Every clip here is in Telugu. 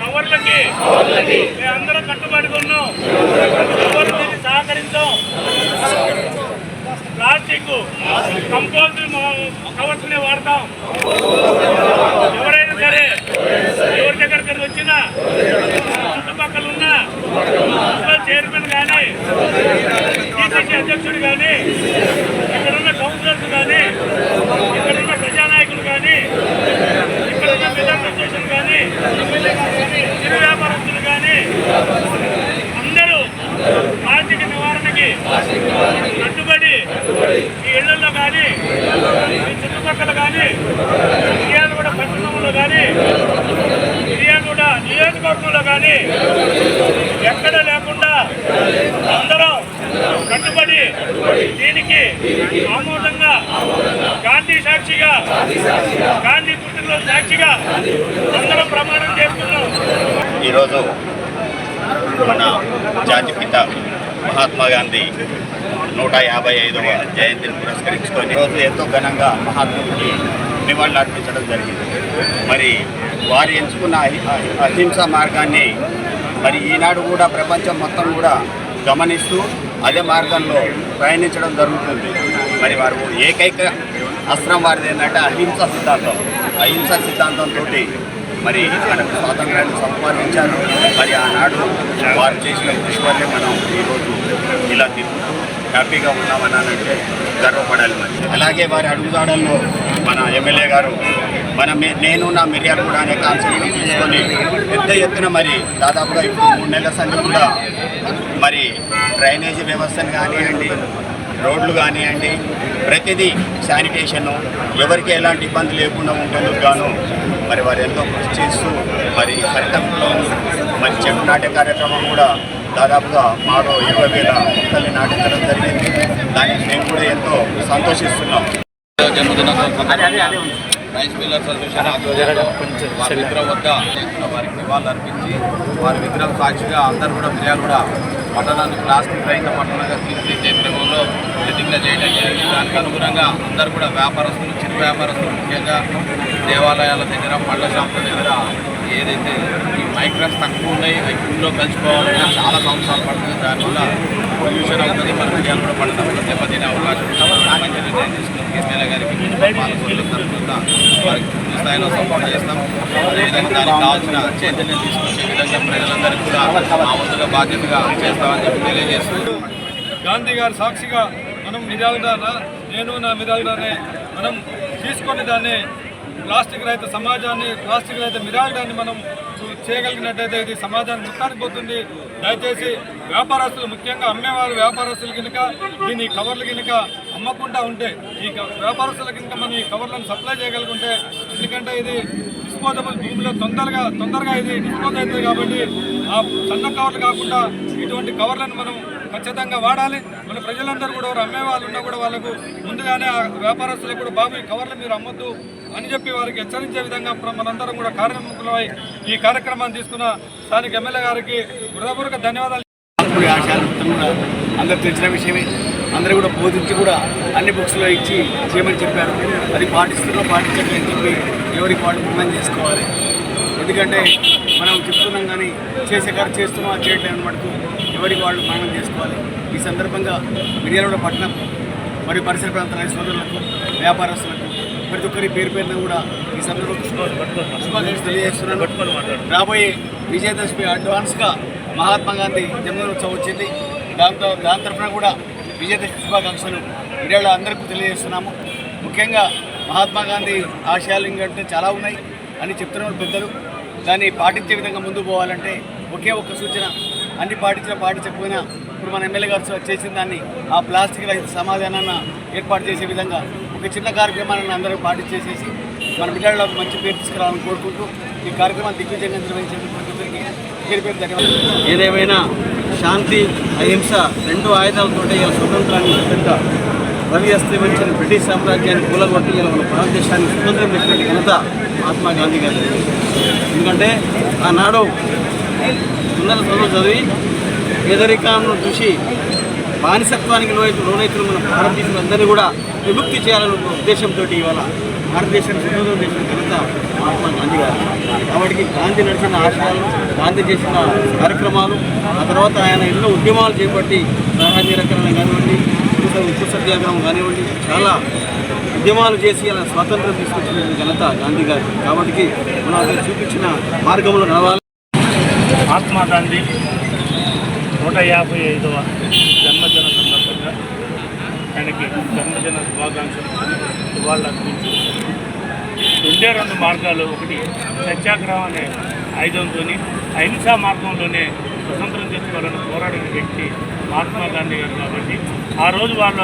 కవర్లకి. మేమందరం కట్టుబడి ఉన్నాం. దీన్ని సహకరించాం. ప్లాస్టిక్ కంపోజ్ కవర్స్ వాడతాం. ఎవరైనా సరే ఎవరి దగ్గరికి వచ్చినా చుట్టుపక్కల ఉన్న చైర్మన్ కానీ టీసీసీ అధ్యక్షుడు కానీ ఇక్కడ ఉన్న కౌన్సిలర్స్ కానీ ఇక్కడ ఉన్న ప్రజానాయకులు కానీ ఇక్కడ ఉన్న మిడ్ అసోసియేషన్ కానీ చిరు వ్యాపారస్తులు కానీ అందరూ ప్లాస్టిక్ నివారణకి కట్టుబడి ఈ ఇళ్ళలో కానీ ఈ చుట్టుపక్కల కానీ మిర్యాలగూడ పట్టణంలో కానీ మిర్యాలగూడ నియోజకవర్గంలో కానీ ఎక్కడ లేకుండా అందరం కట్టుబడి దీనికి ఆమోదంగా గాంధీ సాక్షిగా గాంధీ పుట్టినరోజు సాక్షిగా అందరం ప్రమాణం చేస్తున్నాం ఈరోజు మన జాతిపిత మహాత్మా గాంధీ నూట యాభై ఐదవ జయంతిని పురస్కరించుకొని ఈరోజు ఎంతో ఘనంగా మహాత్ముడికి నివాళులు అర్పించడం జరిగింది. మరి వారు ఎంచుకున్న అహింస అహింసా మార్గాన్ని మరి ఈనాడు కూడా ప్రపంచం మొత్తం కూడా గమనిస్తూ అదే మార్గంలో ప్రయాణించడం జరుగుతుంది. మరి వారు ఏకైక అస్త్రం వారిది ఏంటంటే అహింస సిద్ధాంతం. అహింస సిద్ధాంతంతో మరి మనకు స్వాతంత్రాన్ని సంపాదించారు. మరి ఆనాడు వారు చేసిన కృషి వల్లే మనం ఈరోజు ఇలా తిరుగుతూ హ్యాపీగా ఉన్నామని అంటే గర్వపడాలి మరి. అలాగే వారి అడుగుదాడల్లో మన ఎమ్మెల్యే గారు మన నేను నా మిర్యాలు కూడా అనే కాన్సెప్ట్ తీసుకొని పెద్ద ఎత్తున మరి దాదాపుగా ఇప్పుడు మూడు నెలల సంది కూడా మరి డ్రైనేజీ వ్యవస్థను కానివ్వండి రోడ్లు కానివ్వండి ప్రతిదీ శానిటేషన్ ఎవరికి ఎలాంటి ఇబ్బంది లేకుండా ఉంటుందో గాను మరి వారు ఎంతో కృషి చేస్తూ మరి హరితంలో మరి చెట్టు నాటే కార్యక్రమం కూడా దాదాపుగా మాలో ఇరవై వేల మొక్కల్ని నాటించడం జరిగింది. దానికి మేము కూడా ఎంతో సంతోషిస్తున్నాం. రైస్ మిల్లర్ అసోసియేషన్ ఆధ్వర్యంలో వారి విగ్రహం వద్ద వారికి నివాళులు అర్పించి వారి విగ్రహం సాక్షిగా అందరూ కూడా ఫిర్యాదు కూడా పట్టణాన్ని ప్లాస్టిక్ రహిత పట్టణంగా తీర్చిదిద్దే క్రమంలో ప్రతిజ్ఞ చేయడం జరిగింది. దానికి అనుగుణంగా అందరూ కూడా వ్యాపారస్తులు చిరు వ్యాపారస్తులు ముఖ్యంగా దేవాలయాల దగ్గర పళ్ళ షాపుల దగ్గర ఏదైతే ఈ మైక్రాస్ తక్కువ ఉన్నాయి అవి భూమిలో కలిసిపోవాలంటే చాలా సంవత్సరాలు పడుతుంది. దానివల్ల పొల్యూషన్ అవుతుంది మన విజయాలు కూడా పడతాం దెబ్బతినే అవకాశం ఉంటుంది. మంచి నిర్ణయం తీసుకుని ఎమ్మెల్యే గారికి పాలకుల తరఫున వారికి పూర్తి స్థాయిలో సపోర్ట్ చేస్తాం. అదేవిధంగా దానికి కావాల్సిన చైతన్యం తీసుకొచ్చే విధంగా ప్రజలందరికీ కూడా మా వంతుగా బాధ్యతగా చేస్తామని చెప్పి తెలియజేస్తున్నాం. గాంధీ గారి సాక్షిగా మనం మిర్యాలడాన నేను నా మిర్యాలడానే మనం తీసుకొని దాన్ని ప్లాస్టిక్ రహిత సమాజాన్ని ప్లాస్టిక్ రహిత మిరాలడాన్ని మనం చేయగలిగినట్టయితే ఇది సమాజాన్ని మొత్తానికి పోతుంది. దయచేసి వ్యాపారస్తులు ముఖ్యంగా అమ్మేవారు వ్యాపారస్తులు కనుక దీని కవర్లు కనుక అమ్మకుండా ఉంటే ఈ క- వ్యాపారస్తుల కనుక మనం ఈ కవర్లను సప్లై చేయగలుగుంటే ఎందుకంటే ఇది డిస్పోజబుల్ భూమిలో తొందరగా తొందరగా ఇది డిస్పోజ్ అవుతుంది కాబట్టి ఆ సన్న కవర్లు కాకుండా ఇటువంటి కవర్లను మనం ఖచ్చితంగా వాడాలి. మన ప్రజలందరూ కూడా అమ్మే వాళ్ళు ఉన్నా కూడా వాళ్ళకు ముందుగానే ఆ వ్యాపారస్తులకు కూడా బాబు ఈ కవర్లు మీరు అమ్మొద్దు అని చెప్పి వారికి హెచ్చరించే విధంగా మనందరం కూడా కార్యముఖులమై ఈ కార్యక్రమాన్ని తీసుకున్న స్థానిక ఎమ్మెల్యే గారికి హృదయపూర్వక ధన్యవాదాలు. అందరు కూడా అందరూ తెలిసిన విషయమే. అందరూ కూడా బోధించి కూడా అన్ని బుక్స్లో ఇచ్చి చేయమని చెప్పారు. అది పాటిస్తున్నా పాటించట్లేదు అని చెప్పి ఎవరికి వాళ్ళు నిర్ణయం చేసుకోవాలి. ఎందుకంటే మనం చెప్తున్నాం చేసే కాదు చేస్తున్నాం అది చేయట్లేదు మటుకు ఎవరికి వాళ్ళు మనం చేసుకోవాలి. ఈ సందర్భంగా మిర్యాలగూడ పట్టణం మరియు పరిసర ప్రాంత సోదరులకు వ్యాపారస్తులకు ప్రతి ఒక్కరి పేరు పేరున కూడా ఈ సందర్భంగా శుభాకాంక్షలు తెలియజేస్తున్నాను. రాబోయే విజయదశమి అడ్వాన్స్గా మహాత్మా గాంధీ జన్మదినోత్సవం వచ్చింది. దాంతో దాని తరఫున కూడా విజయదశమి శుభాకాంక్షలు మీడియాలో అందరికీ తెలియజేస్తున్నాము. ముఖ్యంగా మహాత్మా గాంధీ ఆశయాలు ఇంకంటే చాలా ఉన్నాయి అని చెప్తున్నారు పెద్దలు. దాన్ని పాటించే విధంగా ముందుకు పోవాలంటే ఒకే ఒక్క సూచన. అన్ని పాటించినా పాటించకపోయినా ఇప్పుడు మన ఎమ్మెల్యే గారు చేసిన దాన్ని ఆ ప్లాస్టిక్ రహిత సమాధానాన్ని ఏర్పాటు చేసే విధంగా ఒక చిన్న కార్యక్రమాన్ని అందరూ పాటించేసేసి మన బిడ్డల్లో మంచి పేరు తీసుకురావాలని కోరుకుంటూ ఈ కార్యక్రమాన్ని దిగ్విజయంగా నిర్వహించే పేరు పేరు ధన్యవాదాలు. ఏదేమైనా శాంతి అహింస రెండు ఆయుధాలతో ఇలా స్వతంత్రాన్ని పెద్ద రవి అస్తమించిన బ్రిటిష్ సామ్రాజ్యాన్ని కూలగొట్టి ఇలా మన భారతదేశాన్ని స్వతంత్రం పెట్టిన ఘనత మహాత్మా గాంధీ గారు ఎందుకంటే ఆనాడు ఉన్నత చదువు చదివి పేదరికాలను చూసి బానిసత్వానికి లోనై లోనైతులు మన భారతదేశంలో కూడా విముక్తి చేయాలనే ఉద్దేశంతో ఇవాళ భారతదేశాన్ని స్వతంత్రం చేసిన ఘనత మహాత్మా గాంధీ గారు. కాబట్టి గాంధీ నడిచిన ఆశయాలు గాంధీ చేసిన కార్యక్రమాలు ఆ తర్వాత ఆయన ఎన్నో ఉద్యమాలు చేపట్టి సహాయ నిరకరణ కానివ్వండి ఉప్పు- సత్యాగ్రహం కానివ్వండి చాలా ఉద్యమాలు చేసి అలా స్వాతంత్రం తీసుకొచ్చిన ఘనత గాంధీ గారు. కాబట్టి మనం చూపించిన మార్గంలో నడవాలి. మహాత్మా గాంధీ నూట యాభై ఐదవ జన్మదిన సందర్భంగా ఆయనకి జన్మదిన శుభాకాంక్షలు ఇవాళ అర్పించి రెండే రెండు మార్గాలు ఒకటి సత్యాగ్రహం అనే ఆయుధంతో అహింసా మార్గంలోనే స్వతంత్రం తెచ్చుకోవాలని పోరాడిన వ్యక్తి మహాత్మా గాంధీ గారు కాబట్టి ఆ రోజు వాళ్ళు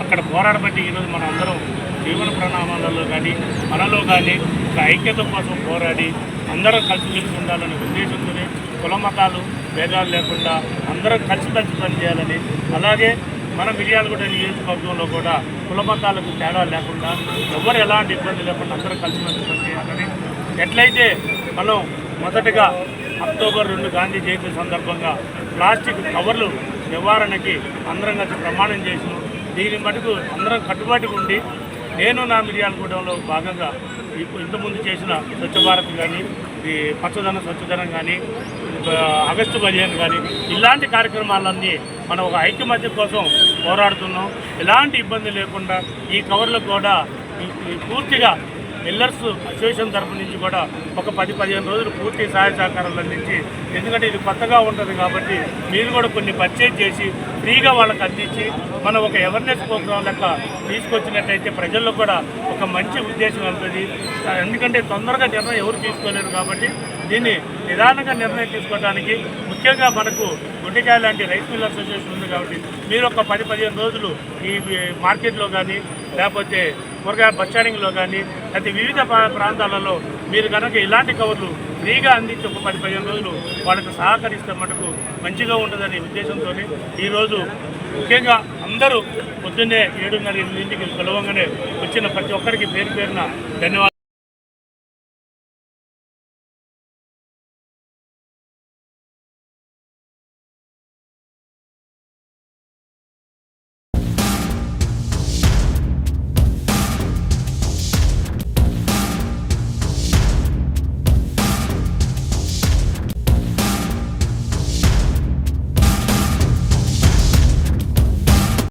అక్కడ పోరాడబట్టి ఈరోజు మనం అందరం జీవన ప్రణామాలలో కానీ మనలో కానీ ఒక ఐక్యత కోసం పోరాడి అందరం కలిసిమెలిసి ఉండాలనే ఉద్దేశంతోనే కుల మతాలు భేదాలు లేకుండా అందరం కలిసిమెలిసి పనిచేయాలని అలాగే మన మిర్యాలగూడ నియోజకవర్గంలో కూడా కుల మతాలకు తేడా లేకుండా ఎవరు ఎలాంటి ఇబ్బంది లేకుండా అందరం కలిసిమెలిసి పనిచేయాలని ఎట్లయితే మనం మొదటగా అక్టోబర్ రెండు గాంధీ జయంతి సందర్భంగా ప్లాస్టిక్ కవర్లు నివారణకి అందరం కలిసి ప్రమాణం చేసిన దీని మటుకు అందరం కట్టుబాటుగా ఉండి నేను నా మిర్యాలగూడెంలో భాగంగా ఇప్పుడు ఇంతకుముందు చేసిన స్వచ్ఛ భారత్ కానీ ఈ పచ్చదనం స్వచ్ఛదనం కానీ ఆగస్టు పదిహేను కానీ ఇలాంటి కార్యక్రమాలన్నీ మనం ఒక ఐక్యమత్య కోసం పోరాడుతున్నాం. ఎలాంటి ఇబ్బంది లేకుండా ఈ కవర్లో కూడా పూర్తిగా మిల్లర్స్ అసోసియేషన్ తరఫు నుంచి కూడా ఒక పది పదిహేను రోజులు పూర్తి సహాయ సహకారాలు అందించి ఎందుకంటే ఇది కొత్తగా ఉంటుంది కాబట్టి మీరు కూడా కొన్ని పర్చేజ్ చేసి ఫ్రీగా వాళ్ళకి అందించి మనం ఒక అవేర్నెస్ ప్రోగ్రాం లెక్క తీసుకొచ్చినట్టయితే ప్రజల్లో కూడా ఒక మంచి ఉద్దేశం వెళ్తుంది ఎందుకంటే తొందరగా జనం ఎవరు తీసుకోలేరు కాబట్టి దీన్ని నిదానంగా నిర్ణయం తీసుకోవడానికి ముఖ్యంగా మనకు గుండెకాయ లాంటి రైస్ మిల్ అసోసియేషన్ ఉంది కాబట్టి మీరు ఒక పది పదిహేను రోజులు ఈ మార్కెట్లో కానీ లేకపోతే కూరగాయ బస్టాండింగ్లో కానీ అయితే వివిధ ప్రా- ప్రాంతాలలో మీరు కనుక ఇలాంటి కవర్లు ఫ్రీగా అందించి ఒక పది పదిహేను రోజులు వాళ్ళకు సహకరిస్తే మటుకు మంచిగా ఉంటుందనే ఉద్దేశంతో ఈరోజు ముఖ్యంగా అందరూ పొద్దున్నే ఏడున్నర ఎనిమిదింటికి సులభంగానే వచ్చిన ప్రతి ఒక్కరికి పేరు పేరున ధన్యవాదాలు.